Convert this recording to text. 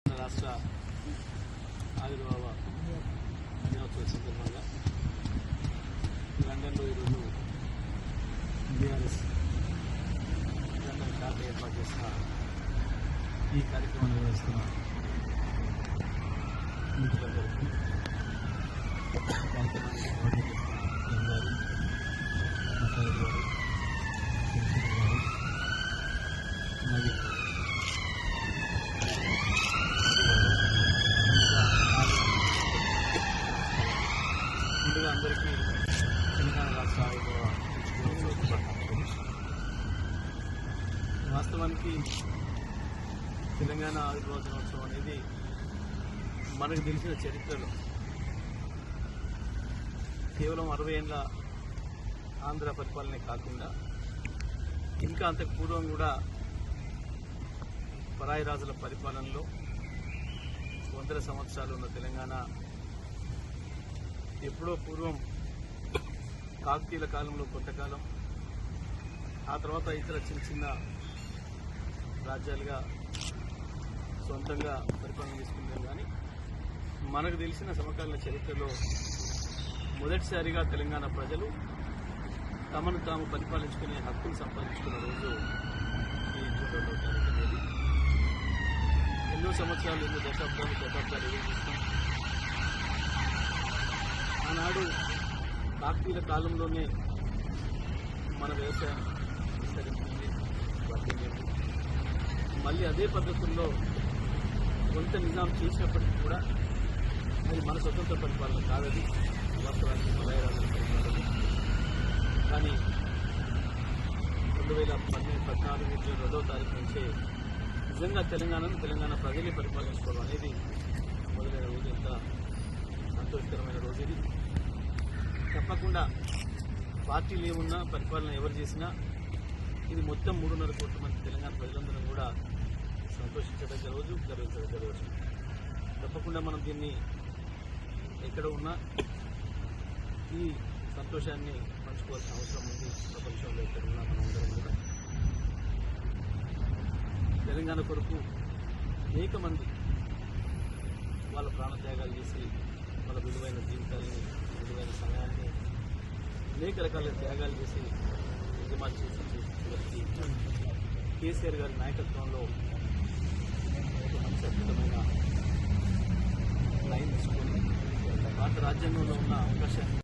రాష్ట్ర ఆవిర్భావ దినోత్సవ సందర్భంగా లండన్లో ఈరోజు బీఆర్ఎస్ లండన్ శాఖ ఏర్పాటు చేసిన ఈ కార్యక్రమాన్ని నిర్వహిస్తున్న వాస్తవానికి తెలంగాణ ఆవిర్భావ దినోత్సవం అనేది మనకు తెలిసిన చరిత్రలో కేవలం అరవై ఏళ్ళ ఆంధ్ర పరిపాలనే కాకుండా ఇంకా అంతకు పూర్వం కూడా పరాయి రాజుల పరిపాలనలో వందల సంవత్సరాలు ఉన్న తెలంగాణ ఎప్పుడో పూర్వం కాకతీయుల కాలంలో కొంతకాలం ఆ తర్వాత ఇతర చిన్న చిన్న రాజ్యాలుగా సొంతంగా పరిపాలన చేసుకున్నారు కానీ మనకు తెలిసిన సమకాలీన చరిత్రలో మొదటిసారిగా తెలంగాణ ప్రజలు తమను తాము పరిపాలించుకునే హక్కును సంపాదించుకున్న రోజు ఈ జూన్ రెండవ తారీఖు అనేది ఎన్నో సంవత్సరాలు ఎన్నో దశాబ్దాలు శతాబ్దాలు ఆనాడు కాకతీయుల కాలంలోనే మన వ్యవసాయం విస్తరించింది వర్ధిల్లింది మళ్ళీ అదే పద్ధతుల్లో కొంత నిజాం చేసినప్పటికీ కూడా అది మన స్వతంత్ర పరిపాలన కాదది. వాస్తవానికి మలయరాజు కానీ రెండు వేల పన్నెండు పద్నాలుగు జూన్ రెండవ తారీఖు నుంచే నిజంగా తెలంగాణను తెలంగాణ ప్రజలే పరిపాలించుకోవడం అనేది మొదలైన రోజు ఎంత సంతోషకరమైన రోజు ఇది. తప్పకుండా పార్టీలు ఏమున్నా పరిపాలన ఎవరు చేసినా ఇది మొత్తం మూడున్నర కోట్ల మంది తెలంగాణ ప్రజలందరం కూడా సంతోషించదగ్గ రోజు గర్వించదగ్గ రోజు. తప్పకుండా మనం దీన్ని ఎక్కడ ఉన్నా ఈ సంతోషాన్ని పంచుకోవాల్సిన అవసరం ఉంది. ప్రపంచంలో ఎక్కడ ఉన్నా మనం అందరం కూడా. తెలంగాణ కొరకు అనేక మంది వాళ్ళ ప్రాణత్యాగాలు చేసి వాళ్ళ విలువైన జీవితాన్ని విలువైన సమయాన్ని అనేక రకాల త్యాగాలు చేసి ఉద్యమాలు చేసి చేసి. కేసీఆర్ గారి నాయకత్వంలో మంచి అద్భుతమైన లైన్ తీసుకొని భారత రాజ్యాంగంలో ఉన్న అవకాశాన్ని